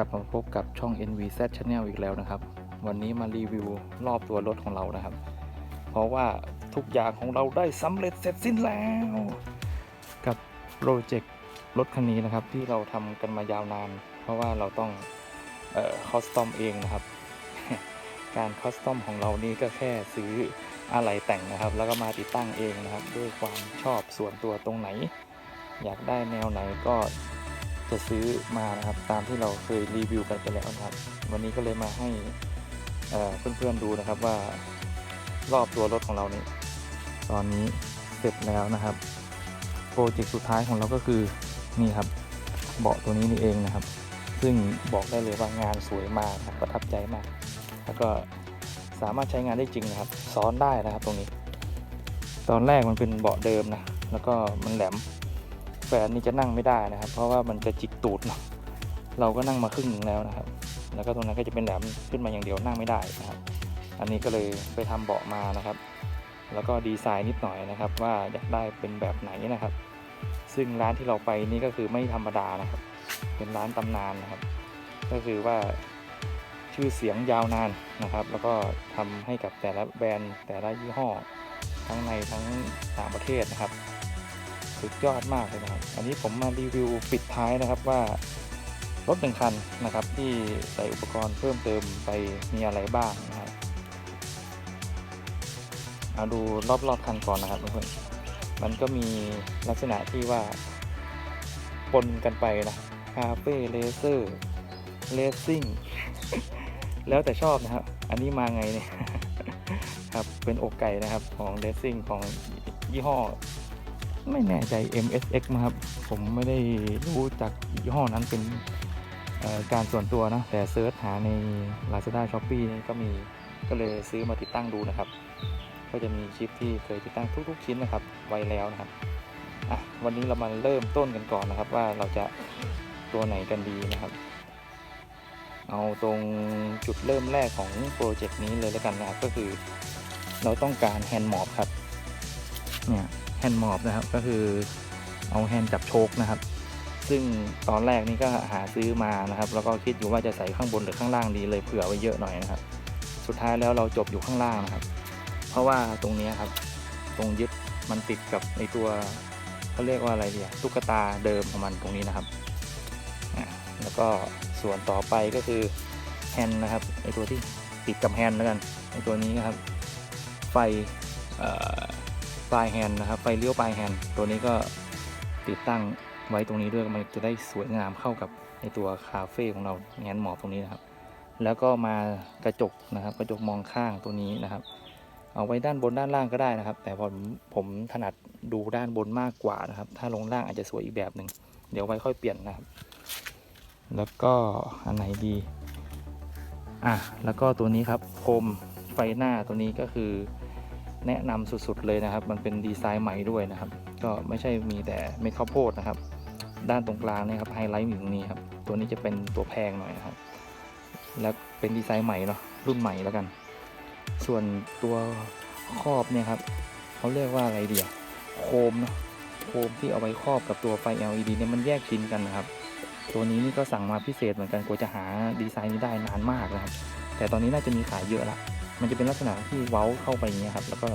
กลับมาพบกับช่อง NVZ Channel อีกแล้วนะครับ วันนี้มารีวิวรอบตัวรถของเรานะครับ เพราะว่าทุกอย่างของเราได้สำเร็จเสร็จสิ้นแล้ว กับโปรเจกต์รถคันนี้นะครับ ที่เราทำกันมายาวนาน เพราะว่าเราต้องคอสตอมเองนะครับ การคอสตอมของเรานี่ก็แค่ซื้ออะไรแต่งนะครับ แล้วก็มาติดตั้งเองนะครับ ด้วยความชอบส่วนตัวตรงไหน อยากได้แนวไหนก็ จะซื้อมานะครับตามที่เราเคยรีวิวกันไปแล้วนะครับ วันนี้ก็เลยมาให้เเพื่อนๆดูนะครับว่ารอบตัวรถของเรานี่ตอนนี้เสร็จแล้วนะครับโปรเจกต์สุดท้ายของเราก็คือนี่ครับเบาะตัวนี้นี่เองนะครับ ซึ่งบอกได้เลยว่างานสวยมากประทับใจมาก แล้วก็สามารถใช้งานได้จริงนะครับซ้อนได้นะครับตรงนี้ ตอนแรกมันเป็นเบาะเดิมนะแล้วก็มันแหลม แฟนนี่จะนั่งไม่ได้นะครับ เพราะว่ามันจะจิกตูดเนาะเราก็นั่งมาครึ่งหนึ่งแล้วนะครับ แล้วก็ตรงนั้นก็จะเป็นแหลมขึ้นมาอย่างเดียวนั่งไม่ได้นะครับ อันนี้ก็เลยไปทำเบาะมานะครับ แล้วก็ดีไซน์นิดหน่อยนะครับ ว่าอยากได้เป็นแบบไหนนะครับ ซึ่งร้านที่เราไปนี่ก็คือไม่ธรรมดานะครับ เป็นร้านตำนานนะครับ ก็คือว่าชื่อเสียงยาวนานนะครับ แล้วก็ทำให้กับแต่ละแบรนด์แต่ละยี่ห้อ ทั้งในทั้งต่างประเทศนะครับ สุดยอดมากเลยนะครับ อันนี้ผมมารีวิวปิดท้ายนะครับว่ารถหนึ่งคันนะครับ ที่ใส่อุปกรณ์เพิ่มเติมไปมีอะไรบ้างนะครับเอาดูรอบๆคันก่อนนะครับทุกคนมันก็มีลักษณะที่ว่าปนกันไปนะคาเฟ่เลเซอร์เลสซิ่งแล้วแต่ชอบนะครับ อันนี้มาไงเนี่ยครับเป็นอกไก่นะครับของเลสซิ่งของยี่ห้อ ไม่แน่ใจ MSX มั้งครับ ผมไม่ได้รู้จักยี่ห้อนั้นเป็นการส่วนตัวนะ แต่เซิร์ชหาใน Lazada Shopee นี่ก็มีก็เลยซื้อมาติดตั้งดูนะครับ ก็จะมีชิปที่เคยติดตั้งทุก ๆ ชิ้นนะครับ ไว้แล้วนะครับอะวันนี้เรามาเริ่มต้นกันก่อนนะครับ ว่าเราจะตัวไหนกันดีนะครับ เอาตรงจุดเริ่มแรกของโปรเจกต์นี้เลยแล้วกันนะครับ ก็คือเราต้องการแฮนด์มอบครับ เนี่ย แฮนด์มอบนะครับ ก็คือเอาแฮนด์จับโชคนะครับ ซึ่งตอนแรกนี่ก็หาซื้อมานะครับ แล้วก็คิดอยู่ว่าจะใส่ข้างบนหรือข้างล่างดีเลยเผื่อไว้เยอะหน่อยนะครับ สุดท้ายแล้วเราจบอยู่ข้างล่างนะครับ เพราะว่าตรงนี้ครับ ตรงยึดมันติดกับในตัวเขาเรียกว่าอะไรเดียตุ๊กตาเดิมของมันตรงนี้นะครับ แล้วก็ส่วนต่อไปก็คือแฮนด์นะครับไอตัวที่ติดกับแฮนด์แล้วกันไอตัวนี้นะครับ ไฟอ่อ ปลายแฮนด์นะครับไฟเลี้ยวปลายแฮนด์ตัวนี้ก็ติดตั้งไว้ตรงนี้ด้วยมันจะได้สวยงามเข้ากับในตัวคาเฟ่ของเราแงนหมอบตรงนี้นะครับ แล้วก็มากระจกนะครับ กระจกมองข้างตัวนี้นะครับ เอาไว้ด้านบนด้านล่างก็ได้นะครับ แต่ผมผมถนัดดูด้านบนมากกว่านะครับ ถ้าลงล่างอาจจะสวยอีกแบบหนึ่งเดี๋ยวไว้ค่อยเปลี่ยนนะครับ แล้วก็อันไหนดีอะแล้วก็ตัวนี้ครับโคมไฟหน้าตัวนี้ก็คือ แนะนำสุดๆเลยนะครับ มันเป็นดีไซน์ใหม่ด้วยนะครับ ก็ไม่ใช่มีแต่เม็ดข้าวโพดนะครับ ด้านตรงกลางเนี่ยครับไฮไลท์อยู่ตรงนี้ครับ ตัวนี้จะเป็นตัวแพงหน่อยนะครับ แล้วเป็นดีไซน์ใหม่เนาะรุ่นใหม่แล้วกัน ส่วนตัวครอบเนี่ยครับเขาเรียกว่าอะไรเดียโคมเนาะโคมที่เอาไว้ครอบกับตัวไฟ LED เนี่ยมันแยกชิ้นกันนะครับ ตัวนี้นี่ก็สั่งมาพิเศษเหมือนกันกว่าจะหาดีไซน์นี้ได้นานมากนะครับ แต่ตอนนี้น่าจะมีขายเยอะละ มันจะเป็นลักษณะที่เว้าเข้าไปอย่างเงี้ยครับ แล้วก็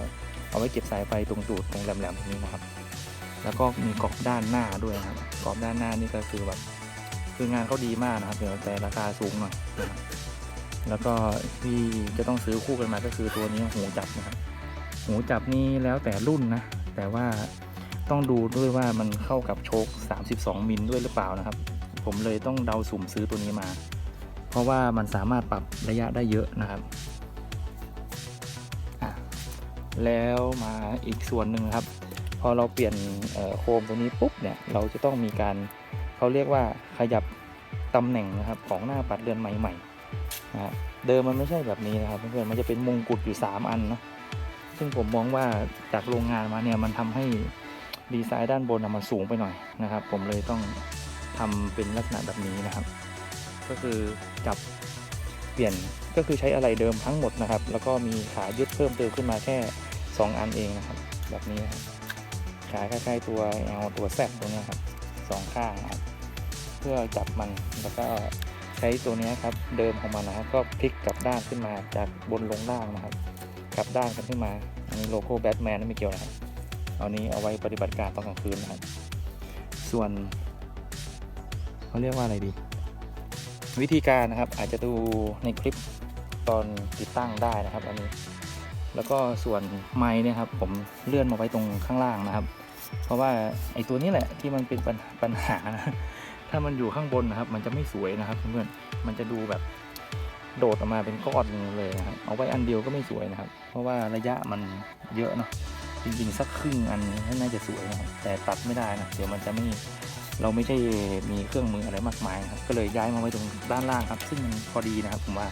เอาไว้เก็บสายไฟตรงตูดตรงแหลมๆตรงนี้นะครับ แล้วก็มีกรอบด้านหน้าด้วยนะครับกรอบด้านหน้านี่ก็คือแบบคืองานเขาดีมากนะครับแต่ราคาสูงหน่อยนะครับแล้วก็ที่จะต้องซื้อคู่กันมาก็คือตัวนี้หูจับนะครับหูจับนี่แล้วแต่รุ่นนะ แต่ว่าต้องดูด้วยว่ามันเข้ากับโชค 32 มิลด้วยหรือเปล่านะครับ ผมเลยต้องเดาสุ่มซื้อตัวนี้มา เพราะว่ามันสามารถปรับระยะได้เยอะนะครับ แล้วมาอีกส่วนหนึ่งครับ พอเราเปลี่ยนโคมตัวนี้ปุ๊บเนี่ยเราจะต้องมีการเขาเรียกว่าขยับตำแหน่งนะครับของหน้าปัดเรือนใหม่ๆนะเดิมมันไม่ใช่แบบนี้นะครับเพื่อนๆมันจะเป็นมงกุฎอยู่ 3 อันเนาะซึ่งผมมองว่าจากโรงงานมาเนี่ยมันทำให้ดีไซน์ด้านบนมันสูงไปหน่อยนะครับ ผมเลยต้องทำเป็นลักษณะแบบนี้นะครับ ก็คือจับ เปลี่ยนก็คือใช้อะไรเดิมทั้งหมดนะครับ แล้วก็มีขายึดเพิ่มเติมขึ้นมาแค่ 2 อันเองนะครับ แบบนี้ครับขาคล้ายๆตัว L ตัว Z ตรงเนี้ยครับสองข้างครับเพื่อจับมันแล้วก็ใช้ตัวเนี้ยครับเดิมของมันนะครับก็พลิกกลับด้านขึ้นมาจากบนลงล่างนะครับ กลับด้านกันขึ้นมาอันนี้โลโก้แบทแมนไม่เกี่ยวนะครับเอานี้เอาไว้ปฏิบัติการตอนกลางคืนนะครับ ส่วนเขาเรียกว่าอะไรดี วิธีการนะครับอาจจะดูในคลิปตอนติดตั้งได้นะครับอันนี้ แล้วก็ส่วนไม้เนี่ยครับผมเลื่อนมาไว้ตรงข้างล่างนะครับ เพราะว่าไอ้ตัวนี้แหละที่มันเป็นปัญปญหานะถ้ามันอยู่ข้างบนนะครับ มันจะไม่สวยนะครับเพื่อนๆมันจะดูแบบโดดออกมาเป็นก้อนเลยนะครับ เอาไว้อันเดียวก็ไม่สวยนะครับ เพราะว่าระยะมันเยอะเนาะจริงๆสักครึ่งอันน่าจะสวยนะครับแต่ตัดไม่ได้นะเดี๋ยวมันจะไม่ เราไม่ใช่มีเครื่องมืออะไรมากมายครับก็เลยย้ายมาไว้ตรงด้านล่างครับ ซึ่งมันพอดีนะครับผมว่า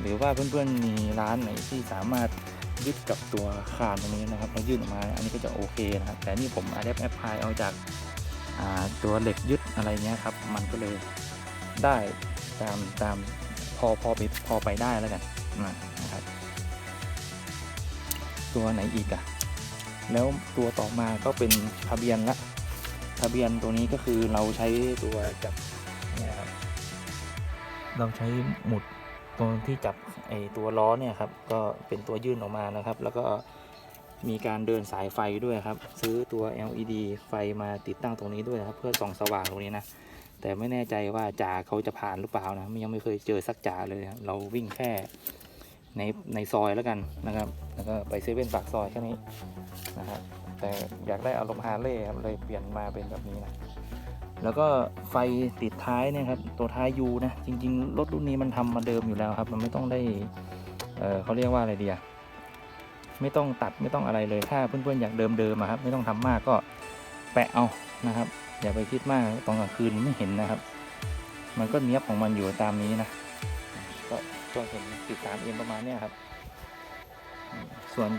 หรือว่าเพื่อนๆมีร้านไหนที่สามารถยึดกับตัวคานตรงนี้นะครับแล้วยื่นออกมาอันนี้ก็จะโอเคนะครับ แต่นี่ผมอา d ด p แอปพลายเอาจากาตัวเหล็กยึดอะไรเงี้ยครับ มันก็เลยได้ตามตามพอพอไปพอไปได้แล้วกันนะครับ ตัวไหนอีกอะแล้วตัวต่อมาก็เป็นทะเบียนละ ทะเบียนตัวนี้ก็คือเราใช้ตัวจับเนี่ยครับเราใช้หมุดตัวที่จับไอตัวล้อเนี่ยครับก็เป็นตัวยื่นออกมานะครับ แล้วก็มีการเดินสายไฟด้วยครับ ซื้อตัว LED ไฟมาติดตั้งตรงนี้ด้วยนะครับ เพื่อส่องสว่างตรงนี้นะแต่ไม่แน่ใจว่าจ่าเขาจะผ่านหรือเปล่านะยังไม่เคยเจอสักจ่าเลยเราวิ่งแค่ในในซอยแล้วกันนะครับ แล้วก็ไปเซเว่นปากซอยแค่นี้นะครับ แต่อยากได้อารมณ์ฮาร์เลย์ครับเลยเปลี่ยนมาเป็นแบบนี้นะ แล้วก็ไฟติดท้ายเนี่ยครับตัวท้ายยูนะ จริง ๆ รถรุ่นนี้มันทำมาเดิมอยู่แล้วครับ มันไม่ต้องได้เออเขาเรียกว่าอะไรเดียไม่ต้องตัดไม่ต้องอะไรเลยถ้าเพื่อนๆอยากเดิมๆครับไม่ต้องทำมากก็แปะเอานะครับ อย่าไปคิดมากตอนกลางคืนไม่เห็นนะครับ มันก็เนี้ยบของมันอยู่ตามนี้นะก็ก็เห็นติดตามเอ็มประมาณเนี้ยครับ ส่วน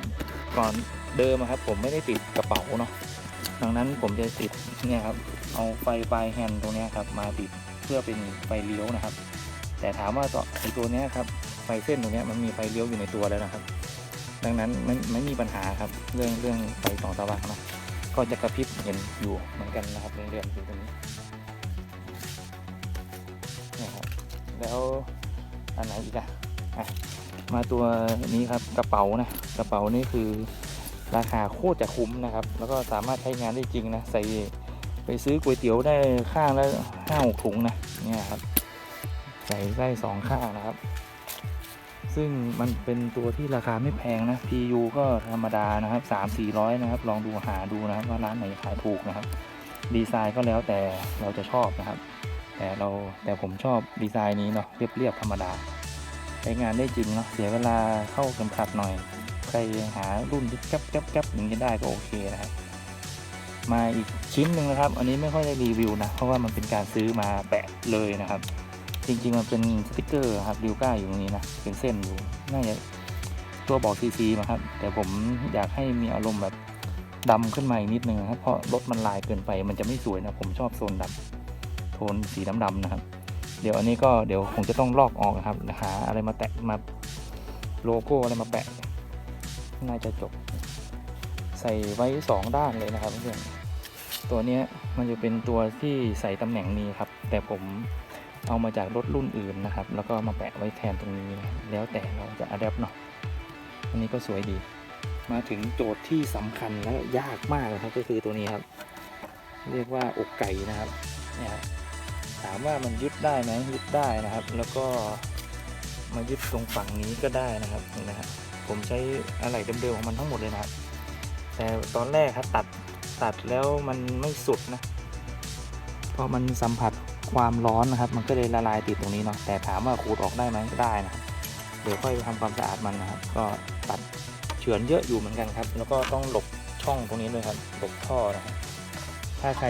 ก่อนเดิมครับผมไม่ได้ติดกระเป๋าเนาะดังนั้นผมจะติดเนี่ยครับเอาไฟปลายแฮนด์ตรงนี้ครับมาติดเพื่อเป็นไฟเลี้ยวนะครับ แต่ถามว่าต่อไอตัวเนี้ยครับไฟเส้นตรงเนี้ยมันมีไฟเลี้ยวอยู่ในตัวแล้วนะครับ ดังนั้นไม่ไม่มีปัญหาครับเรื่องเรื่องไฟสองสว่างนะก็จะกระพริบเห็นอยู่เหมือนกันนะครับเรื่องๆอยู่ตรงนี้เนี่ยครับแล้วอันไหนอีกอะอะ มาตัวนี้ครับกระเป๋านะกระเป๋านี่คือราคาโคตรจะคุ้มนะครับ แล้วก็สามารถใช้งานได้จริงนะใส่ไปซื้อก๋วยเตี๋ยวได้ข้างละห้าหกถุงนะเนี่ยครับใส่ได้สองข้างนะครับ ซึ่งมันเป็นตัวที่ราคาไม่แพงนะ PU ก็ธรรมดานะครับสามสี่ร้อยนะครับ ลองดูหาดูนะครับว่าร้านไหนขายถูกนะครับ ดีไซน์ก็แล้วแต่เราจะชอบนะครับ แต่เราแต่ผมชอบดีไซน์นี้เนาะเรียบๆธรรมดา ใช้งานได้จริงเนาะเสียเวลาเข้าเข็มขัดหน่อย ใครหารุ่นที่แก๊บแก๊บแก๊บอย่างนี้ได้ก็โอเคนะครับมาอีกชิ้นหนึ่งนะครับ อันนี้ไม่ค่อยได้รีวิวนะ เพราะว่ามันเป็นการซื้อมาแปะเลยนะครับ จริงๆ มันเป็นสติกเกอร์ครับดิวก้าอยู่ตรงนี้นะ เป็นเส้นอยู่ น่าจะตัวบอกซีซีมาครับ แต่ผมอยากให้มีอารมณ์แบบดำขึ้นมาอีกนิดนึงนะครับ เพราะรถมันลายเกินไป มันจะไม่สวยนะ ผมชอบโซนดำโทนสีดำๆนะครับ เดี๋ยวอันนี้ก็เดี๋ยวคงจะต้องลอกออกนะครับหาอะไรมาแตะมาโลโก้อะไรมาแปะ น่าจะจบ ใส่ไว้สองด้านเลยนะครับเพื่อนตัวนี้มันจะเป็นตัวที่ใส่ตำแหน่งนี้ครับ แต่ผมเอามาจากรถรุ่นอื่นนะครับ แล้วก็มาแปะไว้แทนตรงนี้นะแล้วแต่เราจะอัดแอปเนาะอันนี้ก็สวยดี มาถึงโจทย์ที่สำคัญและยากมากเลยครับก็คือตัวนี้ครับ เรียกว่าอกไก่นะครับเนี่ยครับ ถามว่ามันยึดได้ไหมยึดได้นะครับ แล้วก็มายึดตรงฝั่งนี้ก็ได้นะครับเห็นไหมครับผมใช้อะไหล่เดิมๆของมันทั้งหมดเลยนะครับ แต่ตอนแรกครับตัดตัดแล้วมันไม่สุดนะเพราะมันสัมผัสความร้อนนะครับ มันก็เลยละลายติดตรงนี้เนาะแต่ถามว่าขูดออกได้ไหมก็ได้นะครับเดี๋ยวค่อยไปทำความสะอาดมันนะครับ ก็ตัดเฉือนเยอะอยู่เหมือนกันครับ แล้วก็ต้องหลบช่องตรงนี้ด้วยครับหลบท่อนะครับถ้าใคร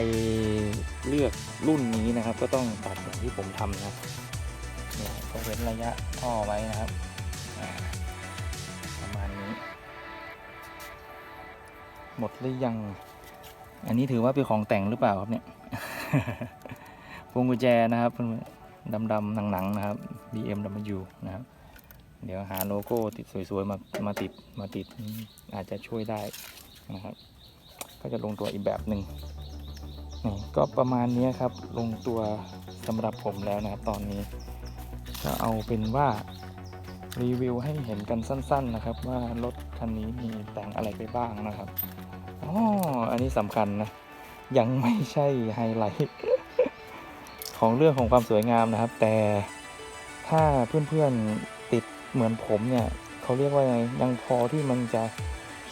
เลือก รุ่นนี้นะครับ ก็ต้องตัดอย่างที่ผมทำนะครับเนี่ยก็เว้นระยะท่อไว้นะครับประมาณนี้ หมดหรือยัง อันนี้ถือว่าเป็นของแต่งหรือเปล่าครับเนี่ยพวงกุญแจนะครับดำดำๆหนังๆนะครับ BMW นะครับเดี๋ยวหาโลโก้ติดสวยๆมามาติดมาติดอาจจะช่วยได้นะครับ ก็จะลงตัวอีกแบบหนึ่ง ก็ประมาณนี้ครับลงตัวสำหรับผมแล้วนะครับตอนนี้ ก็เอาเป็นว่ารีวิวให้เห็นกันสั้น ๆนะครับ ว่ารถคันนี้มีแต่งอะไรไปบ้างนะครับอ๋ออันนี้สำคัญนะ ยังไม่ใช่ไฮไลท์ของเรื่องของความสวยงามนะครับ แต่ถ้าเพื่อนๆติดเหมือนผมเนี่ยเขาเรียกว่าไงยังพอที่มันจะ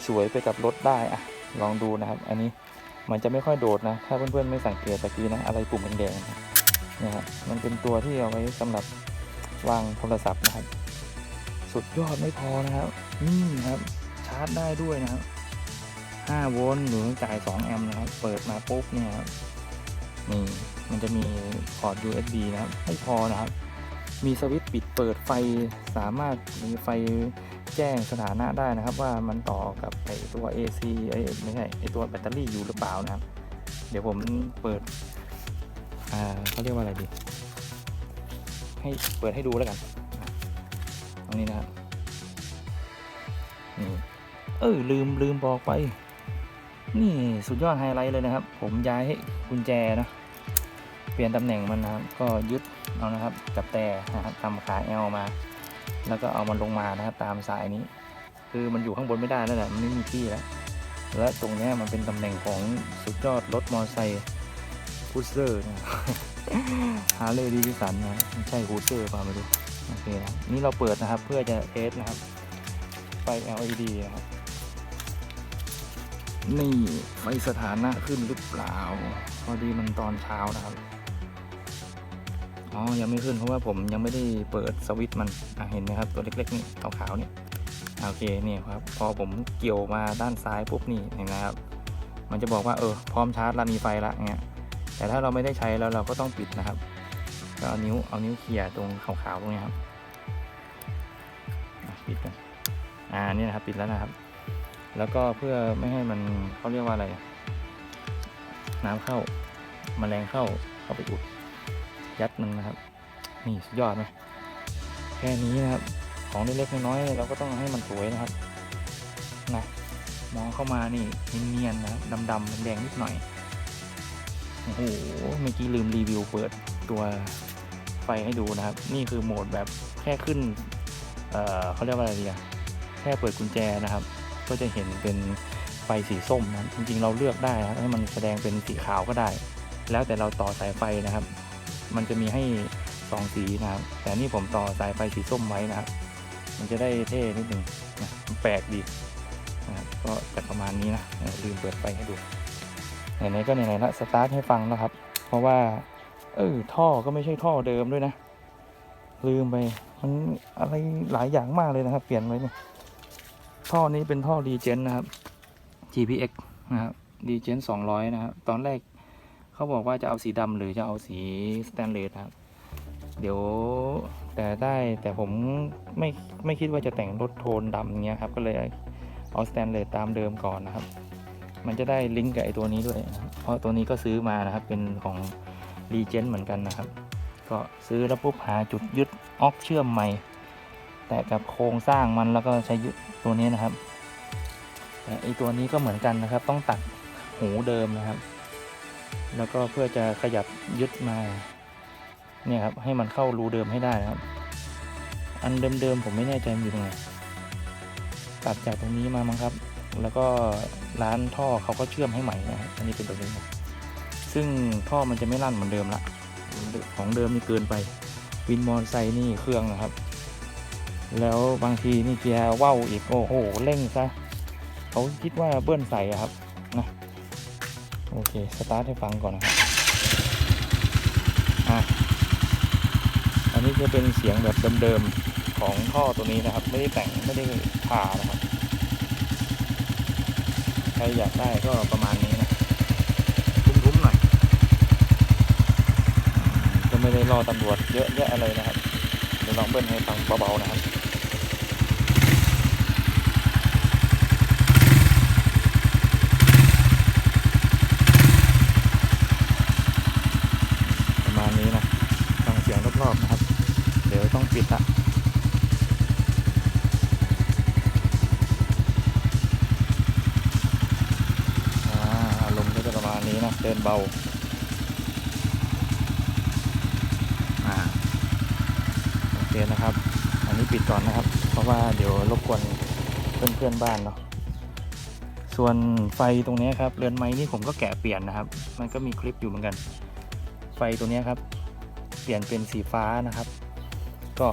สวยไปกับรถได้อะลองดูนะครับ อันนี้ มันจะไม่ค่อยโดดนะ ถ้าเพื่อนๆไม่สังเกตตะกี้นะอะไรปุ่มแดงๆนะเนี่ครับมันเป็นตัวที่เอาไว้สำหรับวางโทรศัพท์นะครับ สุดยอดไม่พอนะครับนี่ครับชาร์จได้ด้วยนะครับ5โวลต์หรือจ่าย 2 แอมป์นะครับ เปิดมาปุ๊บเนี่ยครับนี่มันจะมีพอร์ต USB นะครับ ไม่พอนะครับ มีสวิตช์ปิดเปิดไฟสามารถมีไฟ แจ้งสถานะได้นะครับ ว่ามันต่อกับไอตัว AC ไอไม่ใช่ไอตัวแบตเตอรี่อยู่หรือเปล่านะครับ เดี๋ยวผมเปิดอ่าเขาเรียกว่าอะไรดี ให้เปิดให้ดูแล้วกันตรงนี้นะครับนี่เออลืมลืมบอกไป นี่สุดยอดไฮไลท์เลยนะครับ ผมย้ายกุญแจนะเปลี่ยนตำแหน่งมันนะครับ ก็ยึดเอานะครับ กับแต่นะครับทำขาแอลมา แล้วก็เอามันลงมานะครับตามสายนี้ คือมันอยู่ข้างบนไม่ได้แล้วแหละมันไม่มีที่แล้วและตรงนี้มันเป็นตำแหน่งของสุดยอดรถมอเตอร์ไซค์ฮูเซอร์นะฮาร์เลย์ดีวิสันนะไม่ใช่ฮูเซอร์ป่ะไม่รู้โอเคนะนี่เราเปิดนะครับเพื่อจะเทสนะครับไฟ LED นะครับนี่ไฟสถานะขึ้นหรือเปล่า พอดีมันตอนเช้านะครับ อ๋อ ยังไม่ขึ้นเพราะว่าผมยังไม่ได้เปิดสวิตช์มันเห็นไหมครับ ตัวเล็กๆนี่ขาวๆนี่โอเคนี่ครับ พอผมเกี่ยวมาด้านซ้ายปุ๊บนี่เห็นไหมครับ มันจะบอกว่าเออพร้อมชาร์จแล้วมีไฟละเงี้ย แต่ถ้าเราไม่ได้ใช้แล้วเราก็ต้องปิดนะครับก็เอานิ้วเอานิ้วเขี่ยตรงขาวๆตรงนี้ครับปิดกันอ่านี่นะครับปิดแล้วนะครับ แล้วก็เพื่อไม่ให้มันเขาเรียกว่าอะไร น้ำเข้าแมลงเข้าเข้าไปอุด ยัดมันนะครับ นี่สุดยอดไหมแค่นี้นะครับ ของเล็กๆน้อยๆเราก็ต้องให้มันสวยนะครับนะมองเข้ามานี่เนียนๆนะดำๆแดงนิดหน่อยโอ้โหเมื่อกี้ลืมรีวิวเปิดตัวไฟให้ดูนะครับ นี่คือโหมดแบบแค่ขึ้นเเขาเรียกว่าอะไรดีอะแค่เปิดกุญแจนะครับ ก็จะเห็นเป็นไฟสีส้มนะจริงๆเราเลือกได้นะครับให้มันแสดงเป็นสีขาวก็ได้ แล้วแต่เราต่อสายไฟนะครับ มันจะมีให้สองสีนะครับ แต่นี่ผมต่อสายไฟสีส้มไว้นะครับ มันจะได้เท่นิดหนึ่งนะแปลกดีนะครับก็จะประมาณนี้นะลืมเปิดไฟให้ดูไหนๆก็ไหนๆละสตาร์ทให้ฟังนะครับ เพราะว่าเออท่อก็ไม่ใช่ท่อเดิมด้วยนะ ลืมไปมันอะไรหลายอย่างมากเลยนะครับ เปลี่ยนไว้เนี่ยท่อนี้เป็นท่อรีเจนนะครับ GPX นะครับรีเจน200 นะครับ ตอนแรก เขาบอกว่าจะเอาสีดำหรือจะเอาสีสแตนเลสครับ เดี๋ยวแต่ได้แต่ผมไม่ไม่คิดว่าจะแต่งรถโทนดำอย่างเงี้ยครับ ก็เลยเอาสแตนเลสตามเดิมก่อนนะครับ มันจะได้ลิงก์กับไอตัวนี้ด้วยเพราะตัวนี้ก็ซื้อมานะครับเป็นของรีเจนเหมือนกันนะครับ ก็ซื้อแล้วปุ๊บหาจุดยึดออกเชื่อมใหม่ แต่กับโครงสร้างมันแล้วก็ใช้ยึดตัวนี้นะครับไอตัวนี้ก็เหมือนกันนะครับ ต้องตัดหูเดิมนะครับ แล้วก็เพื่อจะขยับยึดมาเนี่ยครับให้มันเข้ารูเดิมให้ได้นะครับ อันเดิมๆผมไม่แน่ใจมันอยู่ตรงไหนตัดจากตรงนี้มามั้งครับ แล้วก็ร้านท่อเขาก็เชื่อมให้ใหม่นะครับอันนี้เป็นตัวนี้ครับซึ่งท่อมันจะไม่ลั่นเหมือนเดิมละของเดิมนี่เกินไปวินมอเตอร์ไซค์นี่เครื่องนะครับ แล้วบางทีนี่เกียร์ว่าวอีกโอ้โหเร่งซะเขาคิดว่าเบิ้ลใส่ครับ โอเค สตาร์ทให้ฟังก่อนนะครับอะอันนี้จะเป็นเสียงแบบเดิมๆของท่อตัวนี้นะครับ ไม่ได้แต่งไม่ได้ผ่านะครับ ใครอยากได้ก็ประมาณนี้นะทุ้มๆหน่อยอืมก็ไม่ได้รอตำรวจเยอะแยะอะไรนะครับ เดี๋ยวลองเบิ้ลให้ฟังเบาๆนะครับิดะอารมณ์ก็ประมาณนี้นะเดินเบาโอเคนะครับ อันนี้ปิดก่อนนะครับ เพราะว่าเดี๋ยวรบกวนเพื่อนเพื่อนบ้านเนาะส่วนไฟตรงนี้ครับเรือนไม้นี่ผมก็แกะเปลี่ยนนะครับ มันก็มีคลิปอยู่เหมือนกัน ไฟตรงนี้ครับ เปลี่ยนเป็นสีฟ้านะครับ ก็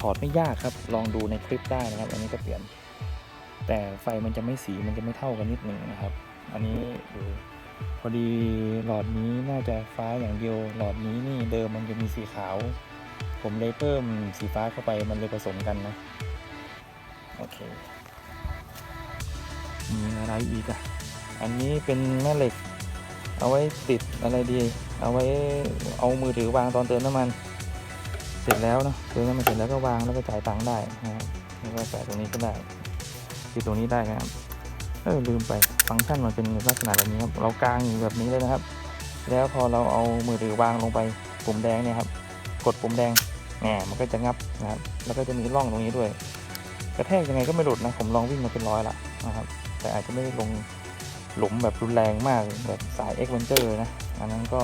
ถอดไม่ยากครับ ลองดูในคลิปได้นะครับ อันนี้ก็เปลี่ยน แต่ไฟมันจะไม่สีมันจะไม่เท่ากันนิดหนึ่งนะครับ อันนี้ดูพอดีหลอดนี้น่าจะฟ้าอย่างเดียว หลอดนี้นี่เดิมมันจะมีสีขาว ผมเลยเพิ่มสีฟ้าเข้าไปมันเลยผสมกันนะ โอเค มีอะไรอีกอะอันนี้เป็นแม่เหล็ก เอาไว้ติดอะไรดี เอาไว้เอามือถือวางตอนเติมน้ำมัน สร็จแล้วเนอะเติมน้ำมันเสร็จแล้วก็วางแล้วก็จ่ายตังค์ได้นะครับแล้วก็ใส่ตรงนี้ก็ได้ติดตรงนี้ได้นะครับเออลืมไปฟังก์ชันมันเป็นลักษณะแบบนี้ครับเรากางอยู่แบบนี้เลยนะครับ แล้วพอเราเอามือถือวางลงไปปุ่มแดงเนี่ยครับ กดปุ่มแดงแหมมันก็จะงับนะครับ แล้วก็จะมีร่องตรงนี้ด้วย กระแทกยังไงก็ไม่หลุดนะ ผมลองวิ่งมาเป็นร้อยละนะครับ แต่อาจจะไม่ได้ลงหลุมแบบรุนแรงมากแบบสายเอ็กเวนเจอร์นะ อันนั้นก็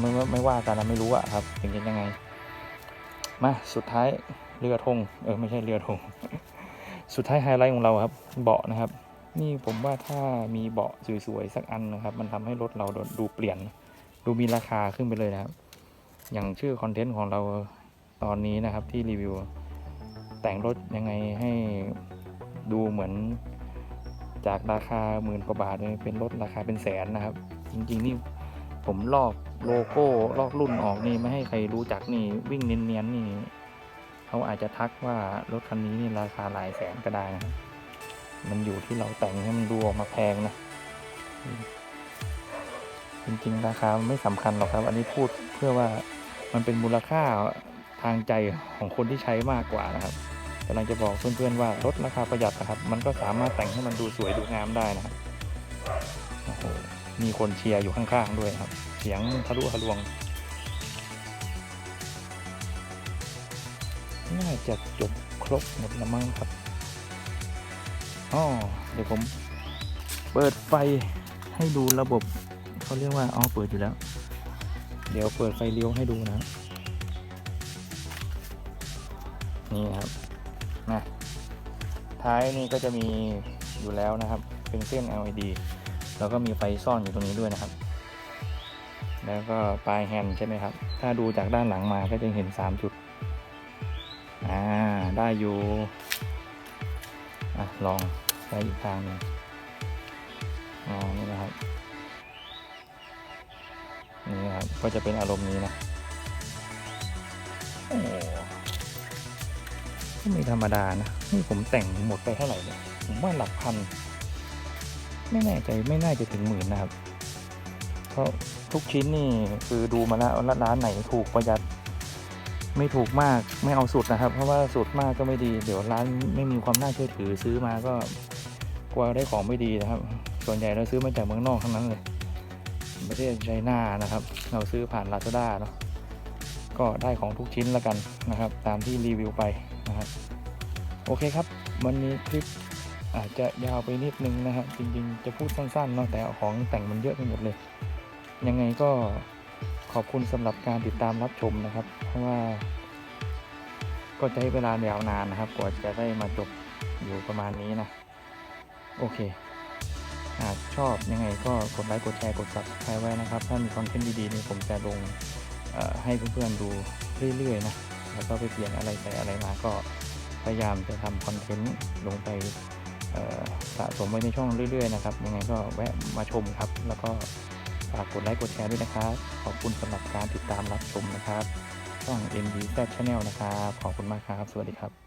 ไม่ไม่ไม่ว่ากันนะไม่รู้อะครับเป็นยังไง มาสุดท้ายเรือธงเออไม่ใช่เรือธงสุดท้ายไฮไลท์ของเราครับ เบาะนะครับ นี่ผมว่าถ้ามีเบาะสวยๆสักอันนะครับ มันทำให้รถเราดูเปลี่ยน ดูมีราคาขึ้นไปเลยนะครับ อย่างชื่อคอนเทนต์ของเราตอนนี้นะครับที่รีวิว แต่งรถยังไงให้ดูเหมือนจากราคาหมื่นกว่าบาทเนี่ยเป็นรถราคาเป็นแสนนะครับ จริงๆนี่ ผมลอกโลโก้ลอกรุ่นออกนี่ไม่ให้ใครรู้จักนี่วิ่งเนียนๆนี่เขาอาจจะทักว่ารถคันนี้นี่ราคาหลายแสนก็ได้นะมันอยู่ที่เราแต่งให้มันดูออกมาแพงนะจริงๆราคาไม่สำคัญหรอกครับ อันนี้พูดเพื่อว่ามันเป็นมูลค่าทางใจของคนที่ใช้มากกว่านะครับกำลังจะบอกเพื่อนๆว่ารถราคาประหยัดนะครับ มันก็สามารถแต่งให้มันดูสวยดูงามได้นะครับ มีคนเชียร์อยู่ข้างๆด้วยครับ เสียงทะลุทะลวง น่าจะจบครบหมดล้วมั้งครับอ๋อเดี๋ยวผมเปิดไฟให้ดูระบบเขาเรียกว่าอ๋อเปิดอยู่แล้ว เดี๋ยวเปิดไฟเลี้ยวให้ดูนะ นี่ครับนะท้ายนี่ก็จะมีอยู่แล้วนะครับ เป็นเส้น LED แล้วก็มีไฟซ่อนอยู่ตรงนี้ด้วยนะครับ แล้วก็ปลายแฮนด์ใช่ไหมครับ ถ้าดูจากด้านหลังมาก็จะเห็น 3 จุด อ่า ได้อยู่ อะ ลองไปอีกทางหนึ่งอ๋อ นี่นะครับ นี่นะครับ ก็จะเป็นอารมณ์นี้นะโอ้ก็ไม่ธรรมดานะ นี่ผมแต่งหมดไปเท่าไหร่เนี่ย ผมว่าหลักพัน ไม่แน่ใจไม่น่าจะถึงหมื่นนะครับ เพราะทุกชิ้นนี่คือดูมาแล้วร้านไหนถูกประหยัด ไม่ถูกมากไม่เอาสุดนะครับ เพราะว่าสุดมากก็ไม่ดี เดี๋ยวร้านไม่มีความน่าเชื่อถือซื้อมาก็กลัวได้ของไม่ดีนะครับ ส่วนใหญ่เราซื้อมาจากเมืองนอกทั้งนั้นเลยประเทศไชน่านะครับ เราซื้อผ่านลาซาด้าเนาะก็ได้ของทุกชิ้นแล้วกันนะครับ ตามที่รีวิวไปนะครับ โอเคครับ วันนี้คลิป อาจจะยาวไปนิดนึงนะครับจริงๆ จะพูดสั้นๆเนาะแต่ของแต่งมันเยอะไปหมดเลย ยังไงก็ขอบคุณสำหรับการติดตามรับชมนะครับ เพราะว่า ก็ใช้เวลายาวนานนะครับ กว่าจะได้มาจบอยู่ประมาณนี้นะ โอเคหากชอบยังไงก็กดไลค์กดแชร์กด subscribe ไว้นะครับ ถ้ามีคอนเทนต์ดีๆนี่ผมจะลงให้เพื่อนๆดูเรื่อยๆนะแล้วก็ไปเปลี่ยนอะไรใส่อะไรมาก็พยายามจะทำคอนเทนต์ลงไป สะสมไว้ในช่องเรื่อยๆนะครับ ยังไงก็แวะมาชมครับ แล้วก็ฝากกดไลค์กดแชร์ด้วยนะครับ ขอบคุณสำหรับการติดตามรับชมนะครับ ช่อง MD Z Channel นะครับ ขอบคุณมากครับ สวัสดีครับ